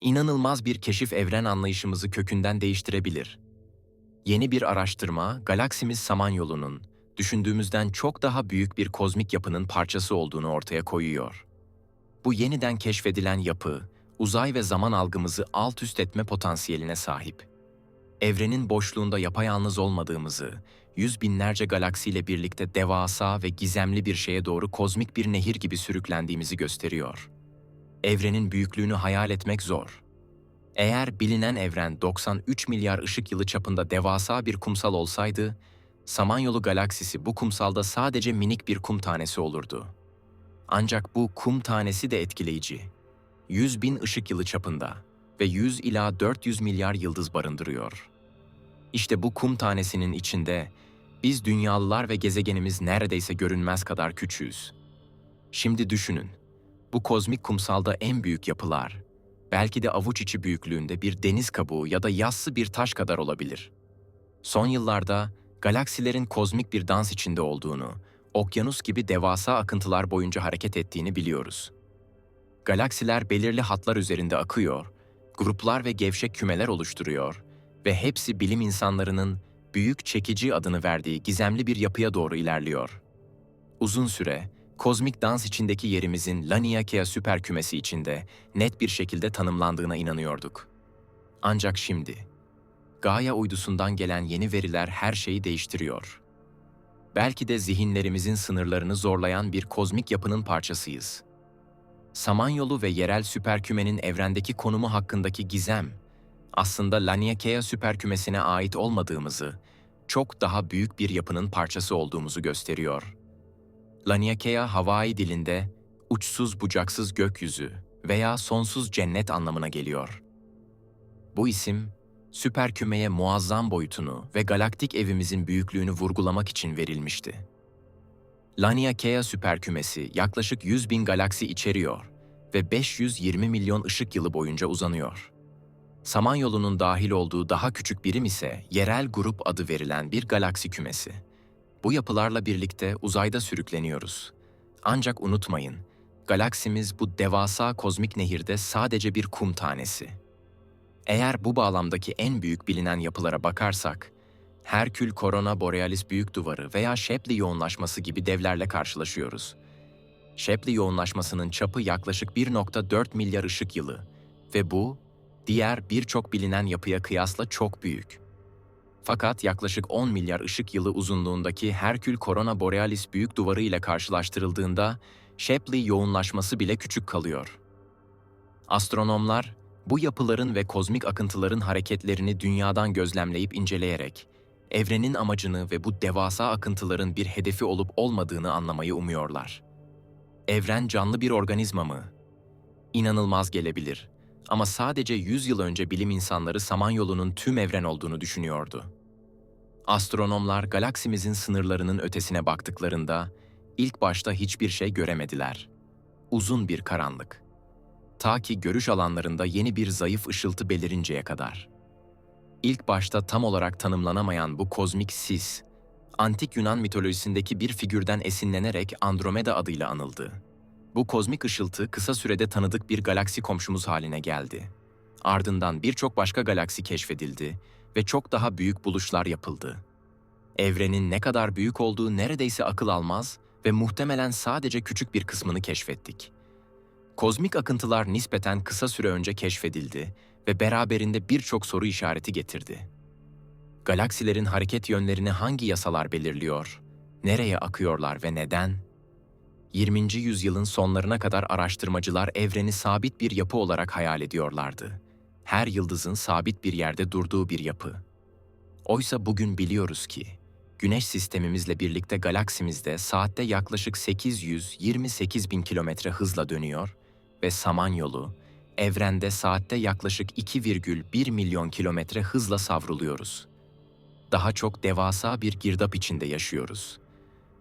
İnanılmaz bir keşif evren anlayışımızı kökünden değiştirebilir. Yeni bir araştırma, galaksimiz Samanyolu'nun, düşündüğümüzden çok daha büyük bir kozmik yapının parçası olduğunu ortaya koyuyor. Bu yeniden keşfedilen yapı, uzay ve zaman algımızı alt üst etme potansiyeline sahip. Evrenin boşluğunda yapayalnız olmadığımızı, yüz binlerce galaksiyle birlikte devasa ve gizemli bir şeye doğru kozmik bir nehir gibi sürüklendiğimizi gösteriyor. Evrenin büyüklüğünü hayal etmek zor. Eğer bilinen evren 93 milyar ışık yılı çapında devasa bir kumsal olsaydı, Samanyolu galaksisi bu kumsalda sadece minik bir kum tanesi olurdu. Ancak bu kum tanesi de etkileyici. 100 bin ışık yılı çapında ve 100 ila 400 milyar yıldız barındırıyor. İşte bu kum tanesinin içinde biz dünyalılar ve gezegenimiz neredeyse görünmez kadar küçüğüz. Şimdi düşünün, bu kozmik kumsalda en büyük yapılar, belki de avuç içi büyüklüğünde bir deniz kabuğu ya da yassı bir taş kadar olabilir. Son yıllarda galaksilerin kozmik bir dans içinde olduğunu, okyanus gibi devasa akıntılar boyunca hareket ettiğini biliyoruz. Galaksiler belirli hatlar üzerinde akıyor, gruplar ve gevşek kümeler oluşturuyor ve hepsi bilim insanlarının büyük çekici adını verdiği gizemli bir yapıya doğru ilerliyor. Uzun süre, kozmik dans içindeki yerimizin Laniakea süper kümesi içinde net bir şekilde tanımlandığına inanıyorduk. Ancak şimdi, Gaia uydusundan gelen yeni veriler her şeyi değiştiriyor. Belki de zihinlerimizin sınırlarını zorlayan bir kozmik yapının parçasıyız. Samanyolu ve yerel süperkümenin evrendeki konumu hakkındaki gizem, aslında Laniakea süperkümesine ait olmadığımızı, çok daha büyük bir yapının parçası olduğumuzu gösteriyor. Laniakea Hawaii dilinde uçsuz bucaksız gökyüzü veya sonsuz cennet anlamına geliyor. Bu isim, süperkümeye muazzam boyutunu ve galaktik evimizin büyüklüğünü vurgulamak için verilmişti. Laniakea süperkümesi yaklaşık 100 bin galaksi içeriyor ve 520 milyon ışık yılı boyunca uzanıyor. Samanyolu'nun dahil olduğu daha küçük birim ise yerel grup adı verilen bir galaksi kümesi. Bu yapılarla birlikte uzayda sürükleniyoruz. Ancak unutmayın, galaksimiz bu devasa kozmik nehirde sadece bir kum tanesi. Eğer bu bağlamdaki en büyük bilinen yapılara bakarsak, Herkül Corona Borealis büyük duvarı veya Shapley yoğunlaşması gibi devlerle karşılaşıyoruz. Shapley yoğunlaşmasının çapı yaklaşık 1.4 milyar ışık yılı ve bu, diğer birçok bilinen yapıya kıyasla çok büyük. Fakat yaklaşık 10 milyar ışık yılı uzunluğundaki Herkül Corona Borealis büyük duvarı ile karşılaştırıldığında Shapley yoğunlaşması bile küçük kalıyor. Astronomlar, bu yapıların ve kozmik akıntıların hareketlerini dünyadan gözlemleyip inceleyerek, evrenin amacını ve bu devasa akıntıların bir hedefi olup olmadığını anlamayı umuyorlar. Evren canlı bir organizma mı? İnanılmaz gelebilir ama sadece 100 yıl önce bilim insanları Samanyolu'nun tüm evren olduğunu düşünüyordu. Astronomlar galaksimizin sınırlarının ötesine baktıklarında ilk başta hiçbir şey göremediler. Uzun bir karanlık. Ta ki görüş alanlarında yeni bir zayıf ışıltı belirinceye kadar. İlk başta tam olarak tanımlanamayan bu kozmik sis, antik Yunan mitolojisindeki bir figürden esinlenerek Andromeda adıyla anıldı. Bu kozmik ışıltı kısa sürede tanıdık bir galaksi komşumuz haline geldi. Ardından birçok başka galaksi keşfedildi ve çok daha büyük buluşlar yapıldı. Evrenin ne kadar büyük olduğu neredeyse akıl almaz ve muhtemelen sadece küçük bir kısmını keşfettik. Kozmik akıntılar nispeten kısa süre önce keşfedildi ve beraberinde birçok soru işareti getirdi. Galaksilerin hareket yönlerini hangi yasalar belirliyor? Nereye akıyorlar ve neden? 20. yüzyılın sonlarına kadar araştırmacılar evreni sabit bir yapı olarak hayal ediyorlardı. Her yıldızın sabit bir yerde durduğu bir yapı. Oysa bugün biliyoruz ki, Güneş sistemimizle birlikte galaksimizde saatte yaklaşık 828 bin kilometre hızla dönüyor ve Samanyolu, evrende saatte yaklaşık 2,1 milyon kilometre hızla savruluyoruz. Daha çok devasa bir girdap içinde yaşıyoruz.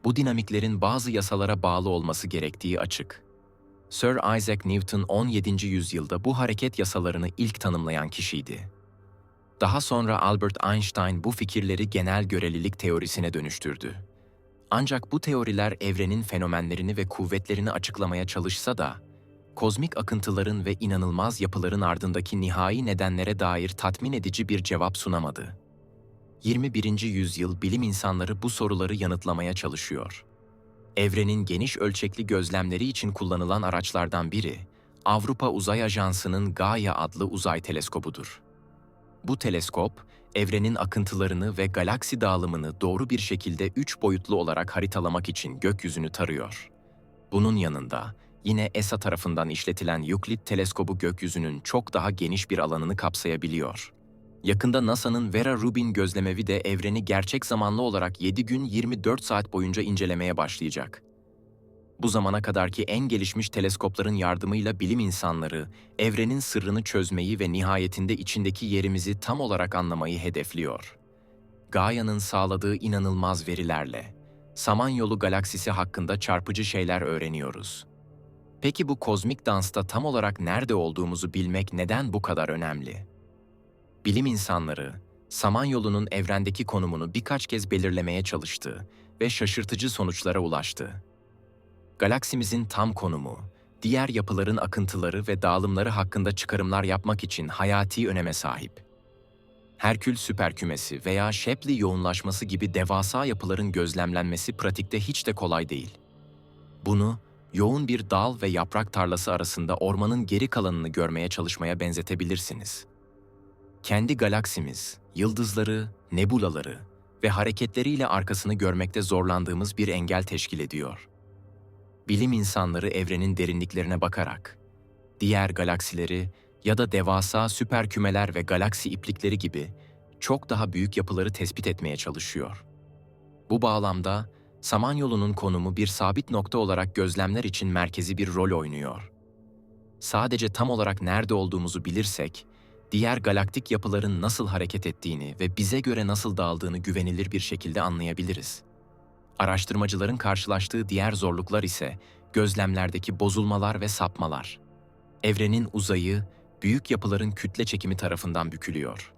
Bu dinamiklerin bazı yasalara bağlı olması gerektiği açık. Sir Isaac Newton 17. yüzyılda bu hareket yasalarını ilk tanımlayan kişiydi. Daha sonra Albert Einstein bu fikirleri genel görelilik teorisine dönüştürdü. Ancak bu teoriler evrenin fenomenlerini ve kuvvetlerini açıklamaya çalışsa da, kozmik akıntıların ve inanılmaz yapıların ardındaki nihai nedenlere dair tatmin edici bir cevap sunamadı. 21. yüzyıl bilim insanları bu soruları yanıtlamaya çalışıyor. Evrenin geniş ölçekli gözlemleri için kullanılan araçlardan biri, Avrupa Uzay Ajansı'nın Gaia adlı uzay teleskobudur. Bu teleskop, evrenin akıntılarını ve galaksi dağılımını doğru bir şekilde üç boyutlu olarak haritalamak için gökyüzünü tarıyor. Bunun yanında, yine ESA tarafından işletilen Euclid teleskobu gökyüzünün çok daha geniş bir alanını kapsayabiliyor. Yakında NASA'nın Vera Rubin gözlemevi de evreni gerçek zamanlı olarak 7 gün 24 saat boyunca incelemeye başlayacak. Bu zamana kadarki en gelişmiş teleskopların yardımıyla bilim insanları, evrenin sırrını çözmeyi ve nihayetinde içindeki yerimizi tam olarak anlamayı hedefliyor. Gaia'nın sağladığı inanılmaz verilerle, Samanyolu galaksisi hakkında çarpıcı şeyler öğreniyoruz. Peki bu kozmik dansta tam olarak nerede olduğumuzu bilmek neden bu kadar önemli? Bilim insanları, Samanyolu'nun evrendeki konumunu birkaç kez belirlemeye çalıştı ve şaşırtıcı sonuçlara ulaştı. Galaksimizin tam konumu, diğer yapıların akıntıları ve dağılımları hakkında çıkarımlar yapmak için hayati öneme sahip. Herkül süperkümesi veya Shapley yoğunlaşması gibi devasa yapıların gözlemlenmesi pratikte hiç de kolay değil. Bunu, yoğun bir dal ve yaprak tarlası arasında ormanın geri kalanını görmeye çalışmaya benzetebilirsiniz. Kendi galaksimiz, yıldızları, nebulaları ve hareketleriyle arkasını görmekte zorlandığımız bir engel teşkil ediyor. Bilim insanları evrenin derinliklerine bakarak, diğer galaksileri ya da devasa süper kümeler ve galaksi iplikleri gibi çok daha büyük yapıları tespit etmeye çalışıyor. Bu bağlamda Samanyolu'nun konumu bir sabit nokta olarak gözlemler için merkezi bir rol oynuyor. Sadece tam olarak nerede olduğumuzu bilirsek, diğer galaktik yapıların nasıl hareket ettiğini ve bize göre nasıl dağıldığını güvenilir bir şekilde anlayabiliriz. Araştırmacıların karşılaştığı diğer zorluklar ise gözlemlerdeki bozulmalar ve sapmalar. Evrenin uzayı, büyük yapıların kütle çekimi tarafından bükülüyor.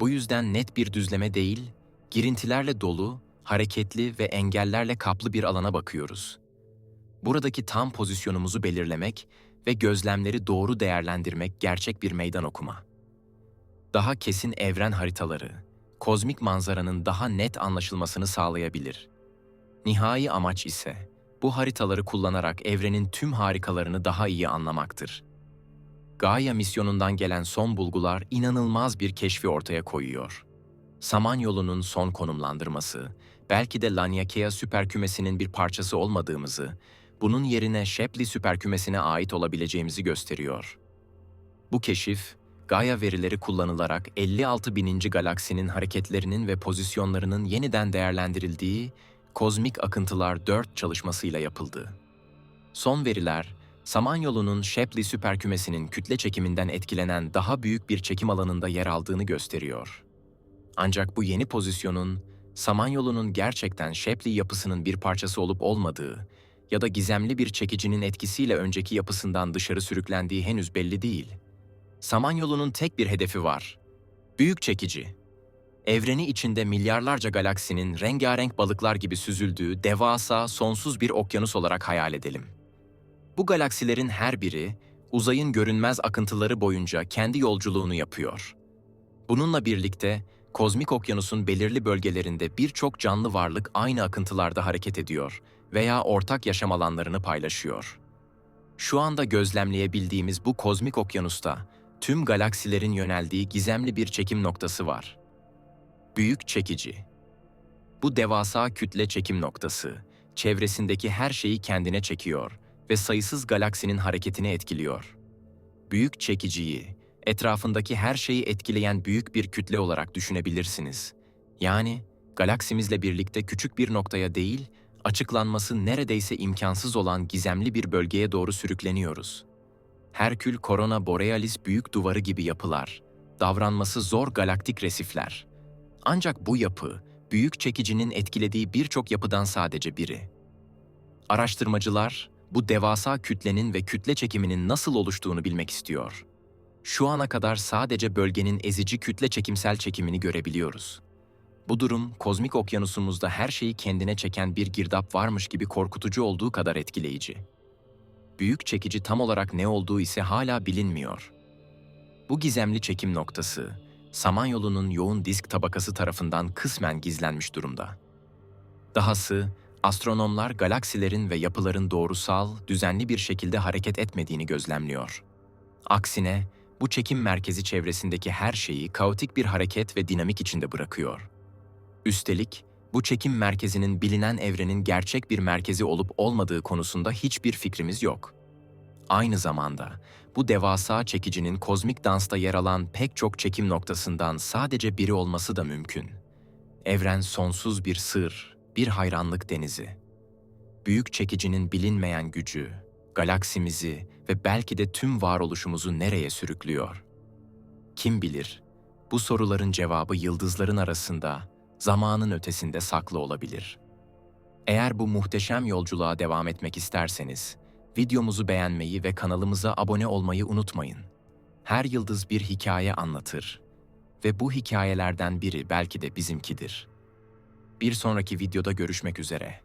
Bu yüzden net bir düzleme değil, girintilerle dolu, hareketli ve engellerle kaplı bir alana bakıyoruz. Buradaki tam pozisyonumuzu belirlemek ve gözlemleri doğru değerlendirmek gerçek bir meydan okuma. Daha kesin evren haritaları, kozmik manzaranın daha net anlaşılmasını sağlayabilir. Nihai amaç ise bu haritaları kullanarak evrenin tüm harikalarını daha iyi anlamaktır. Gaia misyonundan gelen son bulgular inanılmaz bir keşfi ortaya koyuyor. Samanyolu'nun son konumlandırması, belki de Laniakea süperkümesinin bir parçası olmadığımızı, bunun yerine Shapley süperkümesine ait olabileceğimizi gösteriyor. Bu keşif, Gaia verileri kullanılarak 56 bininci galaksinin hareketlerinin ve pozisyonlarının yeniden değerlendirildiği Kozmik Akıntılar 4 çalışmasıyla yapıldı. Son veriler, Samanyolu'nun Shapley süperkümesinin kütle çekiminden etkilenen daha büyük bir çekim alanında yer aldığını gösteriyor. Ancak bu yeni pozisyonun, Samanyolu'nun gerçekten Shapley yapısının bir parçası olup olmadığı ya da gizemli bir çekicinin etkisiyle önceki yapısından dışarı sürüklendiği henüz belli değil. Samanyolu'nun tek bir hedefi var. Büyük çekici. Evreni içinde milyarlarca galaksinin rengarenk balıklar gibi süzüldüğü devasa, sonsuz bir okyanus olarak hayal edelim. Bu galaksilerin her biri, uzayın görünmez akıntıları boyunca kendi yolculuğunu yapıyor. Bununla birlikte, kozmik okyanusun belirli bölgelerinde birçok canlı varlık aynı akıntılarda hareket ediyor veya ortak yaşam alanlarını paylaşıyor. Şu anda gözlemleyebildiğimiz bu kozmik okyanusta, tüm galaksilerin yöneldiği gizemli bir çekim noktası var. Büyük çekici. Bu devasa kütle çekim noktası, çevresindeki her şeyi kendine çekiyor ve sayısız galaksinin hareketini etkiliyor. Büyük çekiciyi, etrafındaki her şeyi etkileyen büyük bir kütle olarak düşünebilirsiniz. Yani galaksimizle birlikte küçük bir noktaya değil, açıklanması neredeyse imkansız olan gizemli bir bölgeye doğru sürükleniyoruz. Herkül Corona Borealis büyük duvarı gibi yapılar, davranması zor galaktik resifler. Ancak bu yapı, büyük çekicinin etkilediği birçok yapıdan sadece biri. Araştırmacılar, bu devasa kütlenin ve kütle çekiminin nasıl oluştuğunu bilmek istiyor. Şu ana kadar sadece bölgenin ezici kütle çekimsel çekimini görebiliyoruz. Bu durum, kozmik okyanusumuzda her şeyi kendine çeken bir girdap varmış gibi korkutucu olduğu kadar etkileyici. Büyük çekici tam olarak ne olduğu ise hala bilinmiyor. Bu gizemli çekim noktası, Samanyolu'nun yoğun disk tabakası tarafından kısmen gizlenmiş durumda. Dahası, astronomlar galaksilerin ve yapıların doğrusal, düzenli bir şekilde hareket etmediğini gözlemliyor. Aksine, bu çekim merkezi çevresindeki her şeyi kaotik bir hareket ve dinamik içinde bırakıyor. Üstelik, bu çekim merkezinin bilinen evrenin gerçek bir merkezi olup olmadığı konusunda hiçbir fikrimiz yok. Aynı zamanda, bu devasa çekicinin kozmik dansta yer alan pek çok çekim noktasından sadece biri olması da mümkün. Evren sonsuz bir sır, bir hayranlık denizi. Büyük çekicinin bilinmeyen gücü, galaksimizi ve belki de tüm varoluşumuzu nereye sürüklüyor? Kim bilir? Bu soruların cevabı yıldızların arasında, zamanın ötesinde saklı olabilir. Eğer bu muhteşem yolculuğa devam etmek isterseniz, videomuzu beğenmeyi ve kanalımıza abone olmayı unutmayın. Her yıldız bir hikaye anlatır ve bu hikayelerden biri belki de bizimkidir. Bir sonraki videoda görüşmek üzere.